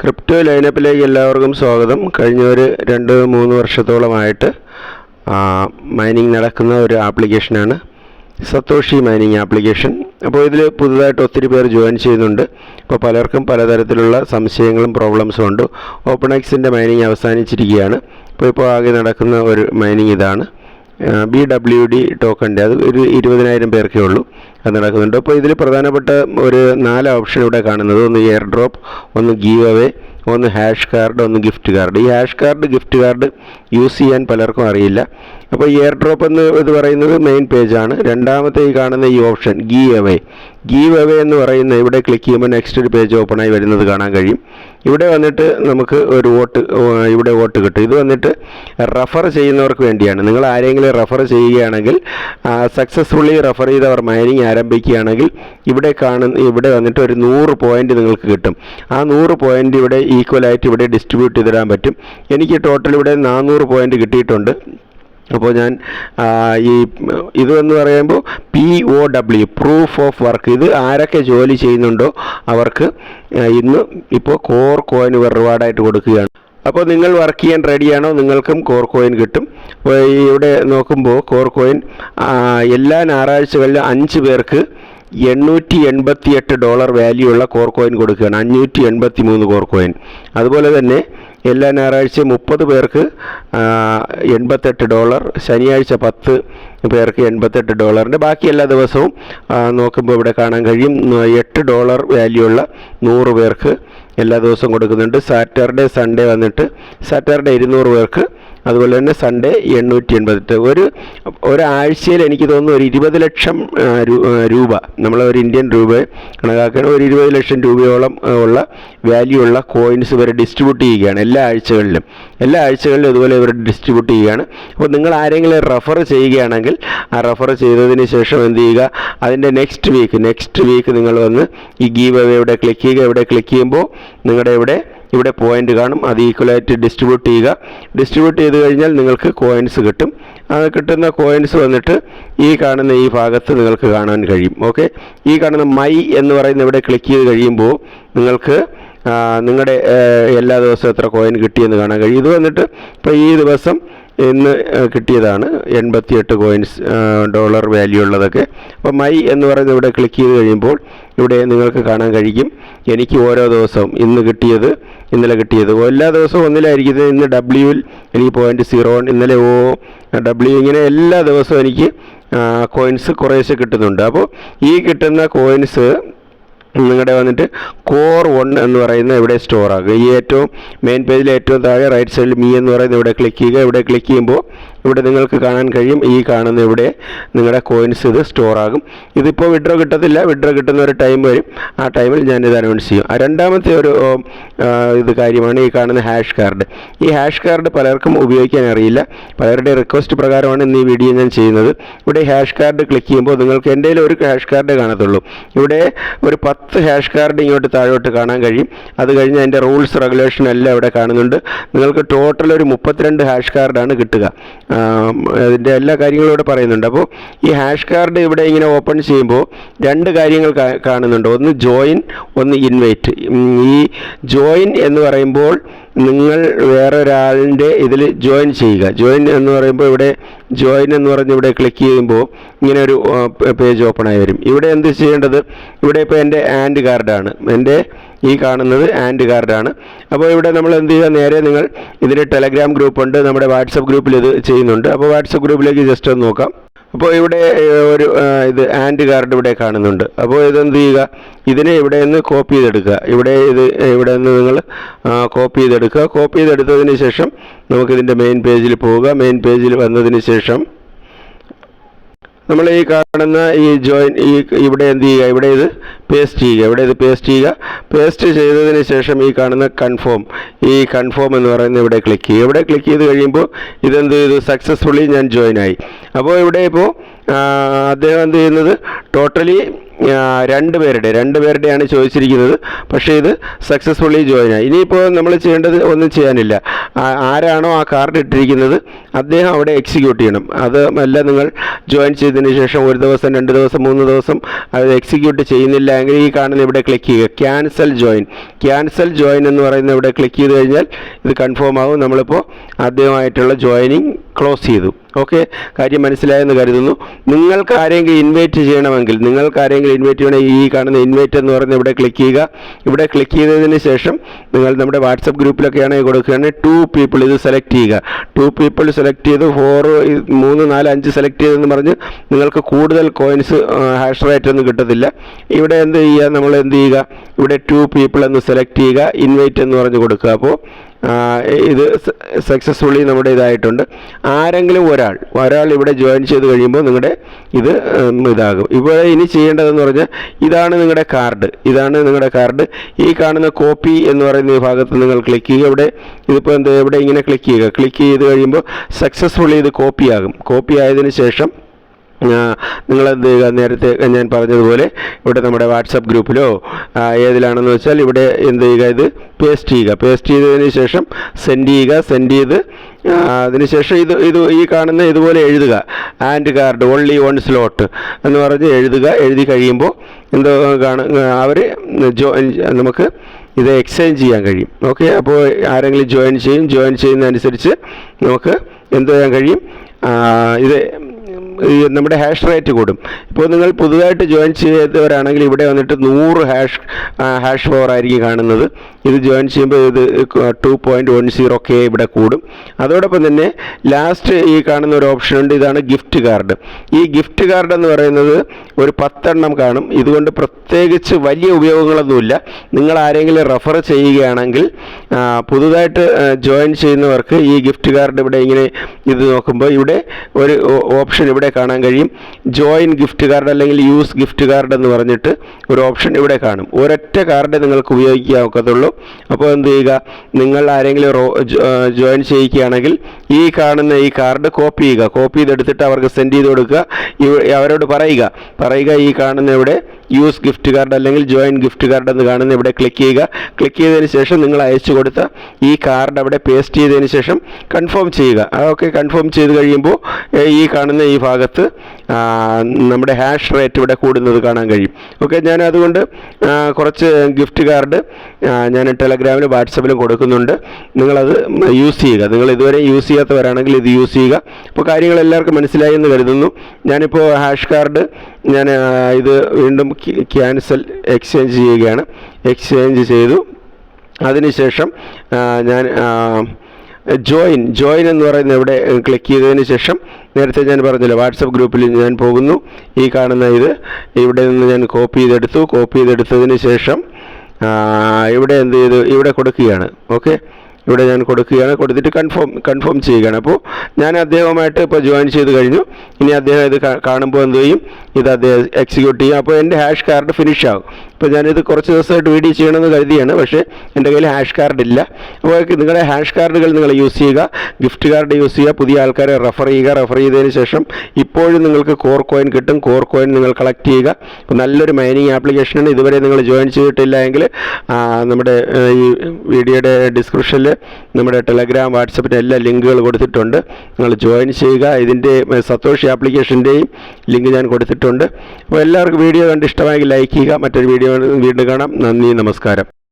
Crypto ലൈനപ്പിലേക്ക് എല്ലാവർക്കും സ്വാഗതം. കഴിഞ്ഞ ഒരു രണ്ട് മൂന്ന് വർഷത്തോളമായിട്ട് മൈനിങ് നടക്കുന്ന ഒരു ആപ്ലിക്കേഷനാണ് സത്തോഷി മൈനിങ് ആപ്ലിക്കേഷൻ. അപ്പോൾ ഇതിൽ പുതുതായിട്ട് ഒത്തിരി പേർ ജോയിൻ ചെയ്യുന്നുണ്ട്. അപ്പോൾ പലർക്കും പലതരത്തിലുള്ള സംശയങ്ങളും പ്രോബ്ലംസും ഉണ്ട്. ഓപ്പൺ എക്സിന്റെ മൈനിങ് അവസാനിച്ചിരിക്കുകയാണ്. അപ്പോൾ ഇപ്പോൾ ആകെ നടക്കുന്ന ഒരു മൈനിങ് ഇതാണ്. ബി ഡബ്ല്യു ഡി ടോക്കന്റെ അത് ഒരു ഇരുപതിനായിരം പേർക്കേ ഉള്ളൂ. നടക്കുന്നുണ്ട്. അപ്പോൾ ഇതിൽ പ്രധാനപ്പെട്ട ഒരു നാല് ഓപ്ഷൻ ഇവിടെ കാണുന്നത്. ഒന്ന് എയർ ഡ്രോപ്പ് ഒന്ന് ഗീവ് അവേ ഒന്ന് ഹാഷ് കാർഡ് ഒന്ന് ഗിഫ്റ്റ് കാർഡ് ഈ hash card gift card use ചെയ്യാൻ പലർക്കും അറിയില്ല. അപ്പോൾ എയർ ഡ്രോപ്പ് എന്ന് ഇത് പറയുന്നത് മെയിൻ പേജാണ് രണ്ടാമത്തെ ഈ കാണുന്ന ഈ option give away give away എന്ന് പറയുന്ന ഇവിടെ ക്ലിക്ക് ചെയ്യുമ്പോൾ നെക്സ്റ്റ് ഒരു പേജ് ഓപ്പൺ ആയി വരുന്നത് കാണാൻ കഴിയും. ഇവിടെ വന്നിട്ട് നമുക്ക് ഒരു വോട്ട് ഇവിടെ വോട്ട് കിട്ടും. ഇത് വന്നിട്ട് റഫർ ചെയ്യുന്നവർക്ക് വേണ്ടിയാണ്. നിങ്ങൾ ആരെങ്കിലും റഫർ ചെയ്യുകയാണെങ്കിൽ സക്സസ്ഫുള്ളി റഫർ ചെയ്തവർ മൈനിങ് ആരംഭിക്കുകയാണെങ്കിൽ ഇവിടെ കാണുന്ന ഇവിടെ വന്നിട്ട് ഒരു നൂറ് പോയിന്റ് നിങ്ങൾക്ക് കിട്ടും. ആ നൂറ് പോയിന്റ് ഇവിടെ ഈക്വലായിട്ട് ഇവിടെ ഡിസ്ട്രിബ്യൂട്ട് ചെയ്തിടാൻ പറ്റും. എനിക്ക് ടോട്ടൽ ഇവിടെ നാനൂറ് പോയിന്റ് കിട്ടിയിട്ടുണ്ട്. അപ്പോൾ ഞാൻ ഈ ഇത് എന്ന് പറയുമ്പോൾ P O W proof of work ഇത് ആരൊക്കെ ജോലി ചെയ്യുന്നുണ്ടോ അവർക്ക് ഇന്ന് ഇപ്പോൾ കോർ കോയിൻ റിവാർഡായിട്ട് കൊടുക്കുകയാണ്. അപ്പോൾ നിങ്ങൾ വർക്ക് ചെയ്യാൻ റെഡിയാണോ നിങ്ങൾക്കും കോർ കോയിൻ കിട്ടും. ഇവിടെ നോക്കുമ്പോൾ കോർ കോയിൻ എല്ലാ ഞായറാഴ്ചകളിലും അഞ്ച് പേർക്ക് എണ്ണൂറ്റി എൺപത്തി എട്ട് ഡോളർ വാല്യൂ ഉള്ള കോർ കോയിൻ കൊടുക്കുകയാണ്. അഞ്ഞൂറ്റി എൺപത്തി മൂന്ന് കോർ കോയിൻ. അതുപോലെ തന്നെ എല്ലാ ഞായറാഴ്ചയും മുപ്പത് പേർക്ക് എൺപത്തെട്ട് ഡോളർ ശനിയാഴ്ച പത്ത് പേർക്ക് എൺപത്തെട്ട് ഡോളറിന്റെ ബാക്കി എല്ലാ ദിവസവും നോക്കുമ്പോൾ ഇവിടെ കാണാൻ കഴിയും. എട്ട് ഡോളർ വാല്യൂ ഉള്ള നൂറ് പേർക്ക് എല്ലാ ദിവസവും കൊടുക്കുന്നുണ്ട്. സാറ്റർഡേ സൺഡേ വന്നിട്ട് സാറ്റർഡേ ഇരുന്നൂറ് പേർക്ക് അതുപോലെ തന്നെ സൺഡേ എണ്ണൂറ്റി എൺപത്തെട്ട് ഒരു ഒരാഴ്ചയിൽ എനിക്ക് തോന്നുന്നു ഒരു ഇരുപത് ലക്ഷം രൂപ. നമ്മൾ ഒരു ഇന്ത്യൻ രൂപ കണക്കാക്കാൻ ഒരു ഇരുപത് ലക്ഷം രൂപയോളം ഉള്ള വാല്യൂ ഉള്ള കോയിൻസ് ഇവർ ഡിസ്ട്രിബ്യൂട്ട് ചെയ്യുകയാണ് എല്ലാ ആഴ്ചകളിലും. എല്ലാ ആഴ്ചകളിലും ഇതുപോലെ ഇവർ ഡിസ്ട്രിബ്യൂട്ട് ചെയ്യുകയാണ്. അപ്പോൾ നിങ്ങൾ ആരെങ്കിലും റെഫർ ചെയ്യുകയാണെങ്കിൽ ആ റെഫർ ചെയ്തതിന് ശേഷം എന്ത് ചെയ്യുക? അതിന്റെ നെക്സ്റ്റ് വീക്ക് നെക്സ്റ്റ് വീക്ക് നിങ്ങൾ വന്ന് ഈ ഗീവ് എവിടെ ക്ലിക്ക് ചെയ്യുക ഇവിടെ ക്ലിക്ക് ചെയ്യുമ്പോൾ നിങ്ങളുടെ ഇവിടെ ഇവിടെ പോയിന്റ് കാണും. അത് ഈക്വലായിട്ട് ഡിസ്ട്രിബ്യൂട്ട് ചെയ്യുക. ഡിസ്ട്രിബ്യൂട്ട് ചെയ്ത് കഴിഞ്ഞാൽ നിങ്ങൾക്ക് കോയിൻസ് കിട്ടും. അത് കിട്ടുന്ന കോയിൻസ് വന്നിട്ട് ഈ കാണുന്ന ഈ ഭാഗത്ത് നിങ്ങൾക്ക് കാണാൻ കഴിയും. ഓക്കെ ഈ കാണുന്ന മൈ എന്ന് പറയുന്ന ഇവിടെ ക്ലിക്ക് ചെയ്ത് കഴിയുമ്പോൾ നിങ്ങൾക്ക് നിങ്ങളുടെ എല്ലാ ദിവസവും എത്ര കോയിൻ കിട്ടിയെന്ന് കാണാൻ കഴിയും. ഇത് വന്നിട്ട് ഇപ്പോൾ ഈ ദിവസം ഇന്ന് കിട്ടിയതാണ്. എൺപത്തിയെട്ട് കോയിൻസ് ഡോളർ വാല്യൂ ഉള്ളതൊക്കെ. അപ്പോൾ മൈ എന്ന് പറയുന്നത് ഇവിടെ ക്ലിക്ക് ചെയ്ത് കഴിയുമ്പോൾ ഇവിടെ നിങ്ങൾക്ക് കാണാൻ കഴിയും. എനിക്ക് ഓരോ ദിവസവും ഇന്ന് കിട്ടിയത് ഇന്നലെ കിട്ടിയത്. എല്ലാ ദിവസവും ഒന്നിലായിരിക്കുന്നത് ഇന്ന് ഡബ്ല്യൂവിൽ എനിക്ക് പോയിന്റ് സീറോ ഇന്നലെ ഓ ഡബ്ല്യു ഇങ്ങനെ എല്ലാ ദിവസവും എനിക്ക് കോയിൻസ് കുറേശ്ശെ കിട്ടുന്നുണ്ട്. അപ്പോൾ ഈ കിട്ടുന്ന കോയിൻസ് നിങ്ങളുടെ വന്നിട്ട് കോർ വൺ എന്ന് പറയുന്ന ഇവിടെ സ്റ്റോർ ആകുക ഈ ഏറ്റവും മെയിൻ പേജിൽ ഏറ്റവും താഴെ റൈറ്റ് സൈഡിൽ മീ എന്ന് പറയുന്ന ഇവിടെ ക്ലിക്ക് ചെയ്യുക. ഇവിടെ ക്ലിക്ക് ചെയ്യുമ്പോൾ ഇവിടെ നിങ്ങൾക്ക് കാണാൻ കഴിയും. ഈ കാണുന്ന ഇവിടെ നിങ്ങളുടെ കോയിൻസ് ഇത് സ്റ്റോർ ആകും. ഇതിപ്പോൾ വിഡ്രോ കിട്ടത്തില്ല. വിഡ്രോ കിട്ടുന്ന ഒരു ടൈം വരും. ആ ടൈമിൽ ഞാനിത് അനൗൺസ് ചെയ്യും. ആ രണ്ടാമത്തെ ഒരു ഇത് കാര്യമാണ് ഈ കാണുന്ന ഹാഷ് കാർഡ് ഈ ഹാഷ് കാർഡ് പലർക്കും ഉപയോഗിക്കാൻ അറിയില്ല. പലരുടെ റിക്വസ്റ്റ് പ്രകാരമാണ് ഇന്ന് ഈ വീഡിയോ ഞാൻ ചെയ്യുന്നത്. ഇവിടെ ഹാഷ് കാർഡ് ക്ലിക്ക് ചെയ്യുമ്പോൾ നിങ്ങൾക്ക് എന്റെ ഒരു ഹാഷ് കാർഡ് കാണത്തുള്ളൂ. ഇവിടെ ഒരു പത്ത് ഹാഷ് കാർഡ് ഇങ്ങോട്ട് താഴോട്ട് കാണാൻ കഴിയും. അത് കഴിഞ്ഞ് അതിന്റെ റൂൾസ് റെഗുലേഷൻ എല്ലാം ഇവിടെ കാണുന്നുണ്ട്. നിങ്ങൾക്ക് ടോട്ടൽ ഒരു മുപ്പത്തിരണ്ട് ഹാഷ് കാർഡാണ് കിട്ടുക. അതിന്റെ എല്ലാ കാര്യങ്ങളും ഇവിടെ പറയുന്നുണ്ട്. അപ്പോൾ ഈ ഹാഷ് കാർഡ് ഇവിടെ ഇങ്ങനെ ഓപ്പൺ ചെയ്യുമ്പോൾ രണ്ട് കാര്യങ്ങൾ കാണുന്നുണ്ട്. ഒന്ന് ജോയിൻ ഒന്ന് ഇൻവൈറ്റ്. ഈ ജോയിൻ എന്ന് പറയുമ്പോൾ നിങ്ങൾ വേറൊരാളിന്റെ ഇതിൽ ജോയിൻ ചെയ്യുക. ജോയിൻ എന്ന് പറയുമ്പോൾ ഇവിടെ ജോയിൻ എന്ന് പറഞ്ഞ് ഇവിടെ ക്ലിക്ക് ചെയ്യുമ്പോൾ ഇങ്ങനെ ഒരു പേജ് ഓപ്പൺ ആയി വരും. ഇവിടെ എന്ത് ചെയ്യേണ്ടത്? ഇവിടെ ഇപ്പോൾ എന്റെ ആൻഡ് കാർഡാണ്. എന്റെ ഈ കാണുന്നത് ആൻഡ് കാർഡാണ് അപ്പോൾ ഇവിടെ നമ്മൾ എന്ത് ചെയ്യുക നേരെ നിങ്ങൾ ഇതിന് ടെലഗ്രാം ഗ്രൂപ്പ് ഉണ്ട്. നമ്മുടെ വാട്സപ്പ് ഗ്രൂപ്പിൽ ഇത് ചെയ്യുന്നുണ്ട്. അപ്പോൾ വാട്സപ്പ് ഗ്രൂപ്പിലേക്ക് ജസ്റ്റ് ഒന്ന് നോക്കാം. അപ്പോൾ ഇവിടെ ഒരു ഇത് ആൻഡ് കാർഡ് ഇവിടെ കാണുന്നുണ്ട്. അപ്പോൾ ഇതെന്ത് ചെയ്യുക? ഇതിനെ ഇവിടെ നിന്ന് കോപ്പി ചെയ്തെടുക്കുക. ഇവിടെ ഇത് ഇവിടെ നിന്ന് നിങ്ങൾ കോപ്പി ചെയ്തെടുക്കുക. കോപ്പി ചെയ്തെടുത്തതിന് ശേഷം നമുക്കിതിന്റെ മെയിൻ പേജിൽ പോവുക. മെയിൻ പേജിൽ വന്നതിന് ശേഷം നമ്മൾ ഈ കാണുന്ന ഈ ജോയിൻ ഈ ഇവിടെ എന്ത് ചെയ്യുക? ഇവിടെ ഇത് പേസ്റ്റ് ചെയ്യുക. ഇവിടെ ഇത് പേസ്റ്റ് ചെയ്യുക? പേസ്റ്റ് ചെയ്തതിന് ശേഷം ഈ കാണുന്ന കൺഫേം ഈ കൺഫേം എന്ന് പറയുന്ന ഇവിടെ ക്ലിക്ക് ചെയ്യുക. ഇവിടെ ക്ലിക്ക് ചെയ്ത് കഴിയുമ്പോൾ ഇതെന്ത് ചെയ്തു? സക്സസ്ഫുള്ളി ഞാൻ ജോയിൻ ആയി. അപ്പോൾ ഇവിടെ ഇപ്പോൾ അദ്ദേഹം എന്ത് ചെയ്യുന്നത്? ടോട്ടലി രണ്ട് പേരുടെ രണ്ട് പേരുടെയാണ് ചോദിച്ചിരിക്കുന്നത്. പക്ഷേ ഇത് സക്സസ്ഫുള്ളി ജോയിൻ ആയി. ഇനിയിപ്പോൾ നമ്മൾ ചെയ്യേണ്ടത് ഒന്നും ചെയ്യാനില്ല. ആരാണോ ആ കാർഡ് ഇട്ടിരിക്കുന്നത് അദ്ദേഹം അവിടെ എക്സിക്യൂട്ട് ചെയ്യണം. അത് നിങ്ങൾ ജോയിൻ ചെയ്തതിന് ശേഷം ഒരു ദിവസം രണ്ട് ദിവസം മൂന്ന് ദിവസം അത് എക്സിക്യൂട്ട് ചെയ്യുന്നില്ല മനസ്സിലായെങ്കിൽ ഈ കാണുന്ന ഇവിടെ ക്ലിക്ക് ചെയ്യുക. ക്യാൻസൽ ജോയിൻ ക്യാൻസൽ ജോയിൻ എന്ന് പറയുന്ന ഇവിടെ ക്ലിക്ക് ചെയ്ത് കഴിഞ്ഞാൽ ഇത് കൺഫേം ആകും നമ്മളിപ്പോൾ ആദ്യമായിട്ടുള്ള ജോയിനിങ് ക്ലോസ് ചെയ്തു. ഓക്കെ? കാര്യം മനസ്സിലായെന്ന് കരുതുന്നു. നിങ്ങൾക്ക് ആരെങ്കിലും ഇൻവൈറ്റ് ചെയ്യണമെങ്കിൽ നിങ്ങൾക്ക് ആരെങ്കിലും ഇൻവൈറ്റ് ചെയ്യണമെങ്കിൽ ഈ കാണുന്ന ഇൻവൈറ്റ് എന്ന് പറയുന്ന ഇവിടെ ക്ലിക്ക് ചെയ്യുക. ഇവിടെ ക്ലിക്ക് ചെയ്തതിന് ശേഷം നിങ്ങൾ നമ്മുടെ വാട്സപ്പ് ഗ്രൂപ്പിലൊക്കെയാണെങ്കിൽ കൊടുക്കുകയാണെങ്കിൽ ടു പീപ്പിൾ ഇത് സെലക്ട് ചെയ്യുക. ടു പീപ്പിൾ സെലക്ട് ചെയ്ത് ഫോർ മൂന്ന് നാല് അഞ്ച് സെലക്ട് ചെയ്തെന്ന് പറഞ്ഞ് നിങ്ങൾക്ക് കൂടുതൽ കോയിൻസ് ഹാഷ് റേറ്റ് ഒന്നും കിട്ടത്തില്ല. ഇവിടെ എന്ത് ചെയ്യുക? നമ്മൾ എന്ത് ചെയ്യുക? ഇവിടെ ടു പീപ്പിൾ എന്ന് സെലക്ട് ചെയ്യുക ഇൻവൈറ്റ് എന്ന് പറഞ്ഞ് കൊടുക്കുക. അപ്പോൾ ഇത് സക്സസ്ഫുള്ളി നമ്മുടെ ഇതായിട്ടുണ്ട്. ആരെങ്കിലും ഒരാൾ ഒരാൾ ഇവിടെ ജോയിൻ ചെയ്ത് കഴിയുമ്പോൾ നിങ്ങളുടെ ഇത് ഇതാകും. ഇവിടെ ഇനി ചെയ്യേണ്ടതെന്ന് പറഞ്ഞാൽ ഇതാണ് നിങ്ങളുടെ കാർഡ് ഇതാണ് നിങ്ങളുടെ കാർഡ് ഈ കാണുന്ന കോപ്പി എന്ന് പറയുന്ന ഭാഗത്ത് നിങ്ങൾ ക്ലിക്ക് ചെയ്യുക. ഇവിടെ ഇതിപ്പോൾ എന്ത് ഇവിടെ ഇങ്ങനെ ക്ലിക്ക് ചെയ്യുക. ക്ലിക്ക് ചെയ്ത് കഴിയുമ്പോൾ സക്സസ്ഫുള്ളി ഇത് കോപ്പി ആകും. കോപ്പി ആയതിനു ശേഷം നിങ്ങൾ എന്ത് ചെയ്യുക നേരത്തെ ഞാൻ പറഞ്ഞതുപോലെ ഇവിടെ നമ്മുടെ വാട്സപ്പ് ഗ്രൂപ്പിലോ ഏതിലാണെന്ന് വെച്ചാൽ ഇവിടെ എന്ത് ചെയ്യുക ഇത്? പേസ്റ്റ് ചെയ്യുക. പേസ്റ്റ് ചെയ്തതിന് ശേഷം സെൻഡ് ചെയ്യുക. സെൻഡ് ചെയ്ത് അതിനുശേഷം ഇത് ഇത് ഈ കാണുന്ന ഇതുപോലെ എഴുതുക. And card only one slot എന്ന് പറഞ്ഞ് എഴുതുക. എഴുതി കഴിയുമ്പോൾ എന്തോ കാണും അവർ ജോ നമുക്ക് ഇത് എക്സ്ചേഞ്ച് ചെയ്യാൻ കഴിയും. ഓക്കെ അപ്പോൾ ആരെങ്കിലും ജോയിൻ ചെയ്യും. ജോയിൻ ചെയ്യുന്നതനുസരിച്ച് നമുക്ക് എന്ത് ചെയ്യാൻ കഴിയും? ഇത് നമ്മുടെ ഹാഷ് റേറ്റ് കൂടും. ഇപ്പോൾ നിങ്ങൾ പുതുതായിട്ട് ജോയിൻ ചെയ്തവരാണെങ്കിൽ ഇവിടെ വന്നിട്ട് നൂറ് ഹാഷ് ഹാഷ് പവർ ആയിരിക്കും കാണുന്നത്. ഇത് ജോയിൻ ചെയ്യുമ്പോൾ ഇത് two point one zero K ഇവിടെ കൂടും. അതോടൊപ്പം തന്നെ ലാസ്റ്റ് ഈ കാണുന്ന ഒരു ഓപ്ഷൻ ഉണ്ട്. ഇതാണ് ഗിഫ്റ്റ് കാർഡ് ഈ ഗിഫ്റ്റ് കാർഡ് എന്ന് പറയുന്നത് ഒരു പത്തെണ്ണം കാണും. ഇതുകൊണ്ട് പ്രത്യേകിച്ച് വലിയ ഉപയോഗങ്ങളൊന്നുമില്ല. നിങ്ങൾ ആരെങ്കിലും റെഫർ ചെയ്യുകയാണെങ്കിൽ പുതുതായിട്ട് ജോയിൻ ചെയ്യുന്നവർക്ക് ഈ ഗിഫ്റ്റ് കാർഡ് ഇവിടെ ഇങ്ങനെ ഇത് നോക്കുമ്പോൾ ഇവിടെ ഒരു ഓപ്ഷൻ ഇവിടെ കാണാൻ കഴിയും. ജോയിൻ ഗിഫ്റ്റ് കാർഡ് അല്ലെങ്കിൽ യൂസ് ഗിഫ്റ്റ് കാർഡ് എന്ന് പറഞ്ഞിട്ട് ഒരു ഓപ്ഷൻ ഇവിടെ കാണും. ഒരൊറ്റ കാർഡ് നിങ്ങൾക്ക് ഉപയോഗിക്കാൻ ഒക്കത്തുള്ളൂ അപ്പോൾ എന്ത് ചെയ്യുക? നിങ്ങൾ ആരെങ്കിലും ജോയിൻ ചെയ്യിക്കുകയാണെങ്കിൽ ഈ കാണുന്ന ഈ കാർഡ് കോപ്പി ചെയ്യുക. കോപ്പി ചെയ്തെടുത്തിട്ട് അവർക്ക് സെൻഡ് ചെയ്ത് കൊടുക്കുക. അവരോട് പറയുക. പറയുക ഈ കാണുന്ന ഇവിടെ യൂസ് ഗിഫ്റ്റ് കാർഡ് അല്ലെങ്കിൽ ജോയിൻ ഗിഫ്റ്റ് കാർഡ് എന്ന് കാണുന്ന ഇവിടെ ക്ലിക്ക് ചെയ്യുക. ക്ലിക്ക് ചെയ്തതിന് ശേഷം നിങ്ങൾ അയച്ചു കൊടുത്ത ഈ കാർഡ് അവിടെ പേസ്റ്റ് ചെയ്തതിന് ശേഷം കൺഫേം ചെയ്യുക. അതൊക്കെ കൺഫേം ചെയ്ത് കഴിയുമ്പോൾ ഈ കാണുന്ന ഈ ഭാഗത്ത് നമ്മുടെ ഹാഷ് റേറ്റ് ഇവിടെ കൂടുന്നത് കാണാൻ കഴിയും. ഓക്കെ ഞാൻ അതുകൊണ്ട് കുറച്ച് ഗിഫ്റ്റ് കാർഡ് ഞാൻ ടെലഗ്രാമിലും വാട്സപ്പിലും കൊടുക്കുന്നുണ്ട്. നിങ്ങളത് യൂസ് ചെയ്യുക. നിങ്ങൾ ഇതുവരെ യൂസ് ചെയ്യാത്തവരാണെങ്കിൽ ഇത് യൂസ് ചെയ്യുക. അപ്പോൾ കാര്യങ്ങൾ എല്ലാവർക്കും മനസ്സിലായി എന്ന് കരുതുന്നു. ഞാനിപ്പോൾ ഹാഷ് കാർഡ് ഞാൻ ഇത് വീണ്ടും ക്യാൻസൽ എക്സ്ചേഞ്ച് ചെയ്യുകയാണ്. എക്സ്ചേഞ്ച് ചെയ്തു. അതിനുശേഷം ഞാൻ ജോയിൻ ജോയിൻ എന്ന് പറയുന്ന ഇവിടെ ക്ലിക്ക് ചെയ്തതിന് ശേഷം നേരത്തെ ഞാൻ പറഞ്ഞില്ല വാട്സപ്പ് ഗ്രൂപ്പിൽ ഞാൻ പോകുന്നു. ഈ കാണുന്ന ഇത് ഇവിടെ നിന്ന് ഞാൻ കോപ്പി ചെയ്തെടുത്തു. കോപ്പി ചെയ്തെടുത്തതിന് ശേഷം ഇവിടെ എന്ത് ചെയ്തു? ഇവിടെ കൊടുക്കുകയാണ്. ഓക്കെ ഇവിടെ ഞാൻ കൊടുക്കുകയാണ്. കൊടുത്തിട്ട് കൺഫേം കൺഫേം ചെയ്യുകയാണ്. അപ്പോൾ ഞാൻ അദ്ദേഹവുമായിട്ട് ഇപ്പോൾ ജോയിൻ ചെയ്ത് കഴിഞ്ഞു. ഇനി അദ്ദേഹം ഇത് കാണുമ്പോൾ എന്ത് ചെയ്യും? ഇത് അദ്ദേഹം എക്സിക്യൂട്ട് ചെയ്യും. അപ്പോൾ എന്റെ ഹാഷ് കാർഡ് ഫിനിഷ് ആകും. ഇപ്പോൾ ഞാനിത് കുറച്ച് ദിവസമായിട്ട് വീഡിയോ ചെയ്യണമെന്ന് കരുതിയാണ്. പക്ഷേ എന്റെ കയ്യിൽ ഹാഷ് കാർഡ് ഇല്ല. അപ്പോൾ നിങ്ങളുടെ ഹാഷ് കാർഡുകൾ നിങ്ങൾ യൂസ് ചെയ്യുക. ഗിഫ്റ്റ് കാർഡ് യൂസ് ചെയ്യുക. പുതിയ ആൾക്കാരെ റെഫർ ചെയ്യുക. റെഫർ ചെയ്തതിന് ശേഷം ഇപ്പോഴും നിങ്ങൾക്ക് കോർ കോയിൻ കിട്ടും. കോർ കോയിൻ നിങ്ങൾ കളക്ട് ചെയ്യുക. നല്ലൊരു മൈനിങ് ആപ്ലിക്കേഷനാണ് ഇതുവരെ നിങ്ങൾ ജോയിൻ ചെയ്തിട്ടില്ല എങ്കിൽ നമ്മുടെ ഈ വീഡിയോയുടെ ഡിസ്ക്രിപ്ഷനിൽ നമ്മുടെ ടെലഗ്രാം വാട്സപ്പിന്റെ എല്ലാ ലിങ്കുകൾ കൊടുത്തിട്ടുണ്ട്. നിങ്ങൾ ജോയിൻ ചെയ്യുക. ഇതിന്റെ സത്തോഷി ആപ്ലിക്കേഷന്റെയും ലിങ്ക് ഞാൻ കൊടുത്തിട്ടുണ്ട്. അപ്പോൾ എല്ലാവർക്കും വീഡിയോ കണ്ട് ഇഷ്ടമായെങ്കിൽ ലൈക്ക് ചെയ്യുക. മറ്റൊരു വീഡിയോ വീണ്ടും കാണാം. നന്ദി നമസ്കാരം.